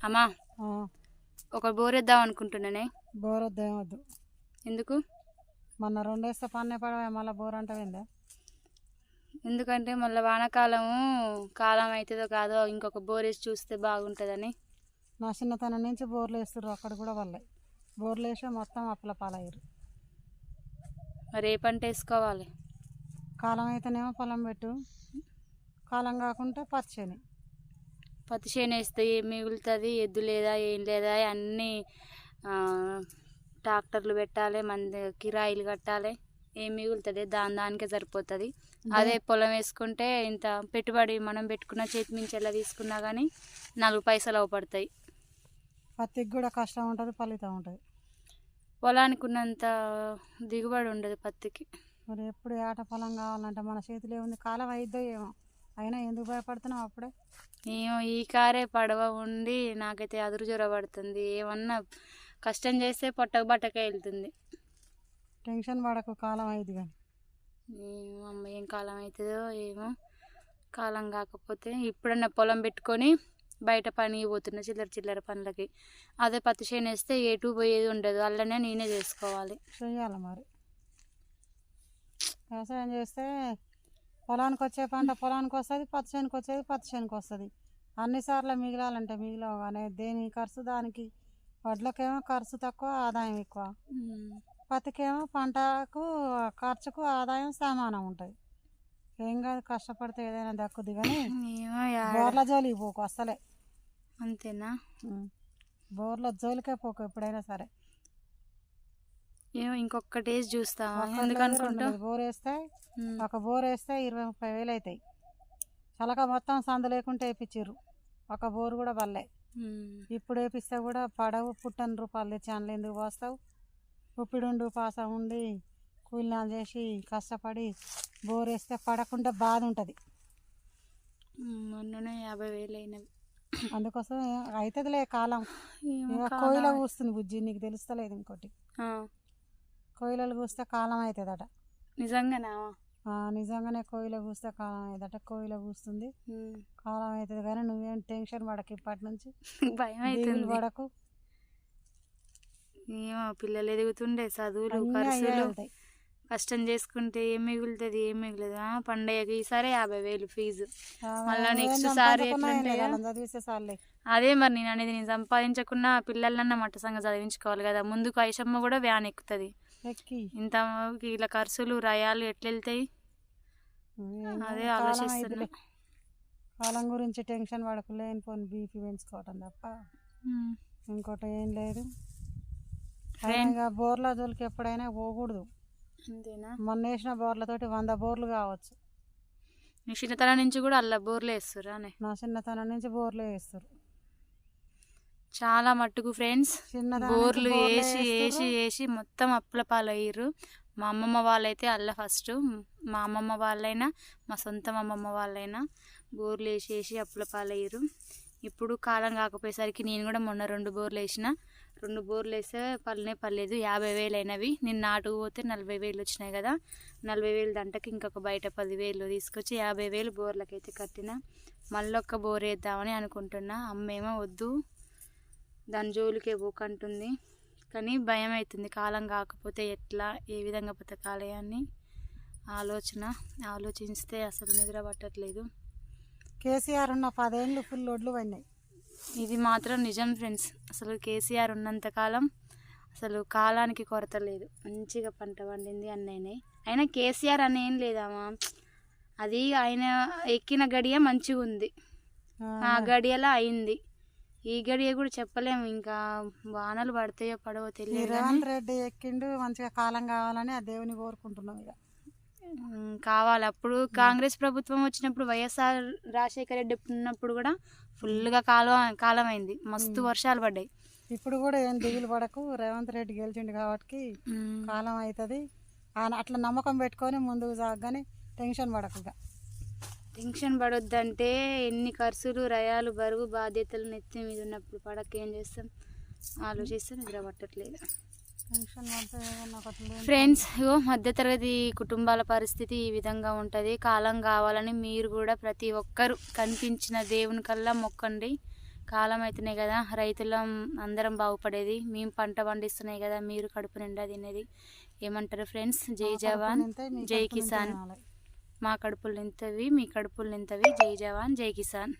అమ్మా ఒక బోర్ వేద్దాం అనుకుంటున్నానే. బోర్ వద్దు. ఎందుకు? మొన్న రెండేస్తే పన్నే పడవ మళ్ళీ బోర్ అంటవిందా? ఎందుకంటే మళ్ళీ వానాకాలము కాలం అవుతుందో కాదో ఇంకొక బోర్ వేసి చూస్తే బాగుంటుందని. నా చిన్నతనం నుంచి బోర్లు వేస్తుర్రు అక్కడ కూడా వాళ్ళే. బోర్లు వేసే మొత్తం అప్పుల పాలయ్యారు మరి ఏ పంట వేసుకోవాలి? కాలం అయితేనేమో పొలం పెట్టు. కాలం కాకుంటే పచ్చని. పత్తి చేను వేస్తే ఏం మిగులుతుంది ఎద్దు లేదా ఏం లేదా అన్నీ ట్రాక్టర్లు పెట్టాలి మంది కిరాయిలు కట్టాలి ఏం మిగులుతుంది దాని దానికే సరిపోతుంది. అదే. పొలం వేసుకుంటే ఇంత పెట్టుబడి మనం పెట్టుకున్న చేతి మించి ఎలా తీసుకున్నా కానీ నాలుగు పైసలు అవపడతాయి పత్తికి కూడా కష్టం ఉంటుంది ఫలితం ఉంటుంది. పొలానికి ఉన్నంత దిగుబడి ఉండదు పత్తికి. మరి ఎప్పుడు ఏట పొలం కావాలంటే మన చేతిలో ఏముంది కాలం అయిద్దో ఏమో. అయినా ఎందుకు భయపడుతున్నావు అప్పుడే? ఏమో ఈ కారే పడవ ఉండి నాకైతే అదురు జ్వర పడుతుంది. ఏమన్నా కష్టం చేస్తే పొట్టకు బట్టకే వెళ్తుంది. టెన్షన్ పడకు కాలం అయింది కానీ. ఏమో అమ్మ ఏం కాలం అవుతుందో ఏమో. కాలం కాకపోతే ఇప్పుడన్నా పొలం పెట్టుకొని బయట పనికి పోతున్నా చిల్లర చిల్లర పనులకి. అదే పత్తి చేను వేస్తే ఎటు పోయేది ఉండదు. అల్లనే నేనే చేసుకోవాలి. చెయ్యాలి మరి. వ్యవసాయం చేస్తే పొలానికి వచ్చే పంట పొలానికి వస్తుంది పత్తి చేనుకి వచ్చేది పత్తి చేనుకి వస్తుంది అన్నిసార్లు మిగిలాలంటే మిగిలవు కానీ దేని ఖర్చు దానికి? వడ్లకేమో ఖర్చు తక్కువ ఆదాయం ఎక్కువ. పత్తికేమో పంటకు ఖర్చుకు ఆదాయం సమానం ఉంటుంది. ఏం కాదు కష్టపడితే ఏదైనా దక్కుద్ది కానీ. బోర్ల జోలికి పోకు అసలే అంతేనా? బోర్ల జోలికే పోకు ఎప్పుడైనా సరే. ఏమో ఇంకొకటి వేసి చూస్తా ఒక్కటి ఎందుకు లేదు, అనుకుంటా రెండు లేదు. బోర్ వేస్తే ఒక బోర్ వేస్తే ఇరవై ముప్పై వేలు అవుతాయి చలక మొత్తం సందు లేకుంటే వేయించారు ఒక బోర్ కూడా వల్లే ఇప్పుడు వేపిస్తే కూడా పడవు. పుట్టని రూపాయలు తెచ్చి అందులో ఎందుకు పోస్తావు? ఉప్పిడుండు పాస ఉండి కూలినాలు చేసి కష్టపడి బోర్ వేస్తే పడకుండా బాధ ఉంటుంది. మొన్ననే యాభై వేలు అయినవి. అందుకోసం అవుతుందిలే కాలం. కోయిల కూస్తుంది బుజ్జి నీకు తెలుస్తలేదు ఇంకోటి. కోయిలలు కూస్తే కాలం అవుతుందట నిజంగానా? నిజంగానే కోయిల కూస్తే కాలం అవుతుందట కోయిల కూస్తుంది. కాలం అవుతుంది కానీ నువ్వేం టెన్షన్ పడకు ఇప్పటి నుంచి. భయం అవుతుంది పడకు. ఏమో పిల్లలు ఎదుగుతుండే చదువులు ఖర్చులు. కష్టం చేసుకుంటే ఏం మిగులుతుంది ఏం మిగులదు. పండగకి ఈసారి యాభై వేలు ఫీజు. మళ్ళా నెక్స్ట్ సారి ఎట్లుంటాయో? అదే మరి నేను అనేది నేను సంపాదించకున్నా పిల్లలన్నా మట్ట సంగ చదివించుకోవాలి కదా. ముందుకు ఐషమ్మ కూడా వ్యాన్ ఎక్కుతుంది. ఎక్కి ఇంత ఇలా ఖర్చులు రయాలు ఎట్లా వెళ్తాయి ఏం అదే ఆలోచిస్తున్నా. కాలం గురించి టెన్షన్ పడకు లేనిపోని బీపీ పెంచుకోవటం తప్ప. ఇంకోటి ఏం లేదు. ఇక బోర్ల జోలికి ఎప్పుడైనా పోకూడదు. మొన్న వేసిన బోర్లతోటి వంద బోర్లు కావచ్చు. నీ చిన్నతనం నుంచి కూడా అల్ల బోర్లు వేస్తురా నా చిన్నతనం నుంచి బోర్లు వేస్తారు. చాలా మట్టుకు ఫ్రెండ్స్. బోర్లు వేసి వేసి. వేసి మొత్తం అప్పుల పాలయ్యారు మా అమ్మమ్మ వాళ్ళైతే అల్ల ఫస్ట్ మా అమ్మమ్మ వాళ్ళైనా మా సొంత అమ్మమ్మ వాళ్ళైనా బోర్లు వేసి వేసి అప్పుల పాలయ్యారు ఇప్పుడు కాలం కాకపోయేసరికి నేను కూడా మొన్న రెండు బోర్లు వేసిన. రెండు బోర్లు వేస్తే పల్లనే పర్లేదు. యాభై వేలు అయినవి నేను నాటుకు పోతే నలభై వేలు వచ్చినాయి కదా. నలభై వేలు దంటకి ఇంకొక బయట పదివేలు తీసుకొచ్చి యాభై వేలు బోర్లకైతే కట్టిన. మళ్ళీ ఒక్క బోర్ వేద్దామని అనుకుంటున్నా. అమ్మేమో వద్దు. దాని జోలికే పోకంటుంది. కానీ భయం అవుతుంది కాలం కాకపోతే ఎట్లా ఏ విధంగా బతకాలి అని ఆలోచన. ఆలోచిస్తే అసలు నిద్ర పట్టట్లేదు. కేసీఆర్ ఉన్న పదేళ్ళు ఫుల్ ఒడ్లు పడినాయి. ఇది మాత్రం నిజం ఫ్రెండ్స్. అసలు కేసీఆర్ ఉన్నంతకాలం అసలు కాలానికి కొరత లేదు. మంచిగా పంట పండింది అన్నయ్యనే. అయినా కేసీఆర్ అని ఏం లేదమ్మా అది ఆయన ఎక్కిన గడియ మంచిగా ఉంది ఆ గడియలా అయింది. ఈ గడియ కూడా చెప్పలేము. ఇంకా వానలు పడతాయో పడవో తెలియదు రేవంత్ రెడ్డి ఎక్కిండు మంచిగా కాలం కావాలని ఆ దేవుని కోరుకుంటున్నాం ఇక. కావాలి. అప్పుడు కాంగ్రెస్ ప్రభుత్వం వచ్చినప్పుడు వైఎస్ఆర్ రాజశేఖర రెడ్డి ఉన్నప్పుడు కూడా ఫుల్గా కాలం కాలం అయింది మస్తు వర్షాలు పడ్డాయి. ఇప్పుడు కూడా ఏం దిగులు పడకు. రేవంత్ రెడ్డి గెలిచిండు కాబట్టి కాలం అవుతుంది. అట్లా నమ్మకం పెట్టుకొని ముందుకు సాగని టెన్షన్ పడకు పెన్షన్ పడొద్దంటే ఎన్ని ఖర్చులు రయాలు బరువు బాధ్యతలు నెత్తి మీద ఉన్నప్పుడు పడక ఏం చేస్తాం? ఆలోచిస్తే నిద్ర పట్టట్లేదు. ఫ్రెండ్స్ ఇగో మధ్యతరగతి కుటుంబాల పరిస్థితి ఈ విధంగా ఉంటుంది. కాలం కావాలని మీరు కూడా ప్రతి ఒక్కరు కనిపించిన దేవుని కల్లా మొక్కండి. కాలం అయితేనే కదా రైతులం అందరం బాగుపడేది. మేము పంట పండిస్తున్నాయి కదా మీరు కడుపు నిండా తినేది. ఏమంటారు ఫ్రెండ్స్? జై జవాన్. జై కిసాన్. మా కడుపులు నింతవి మీ కడుపులు నింతవి. జై జవాన్ జై కిసాన్.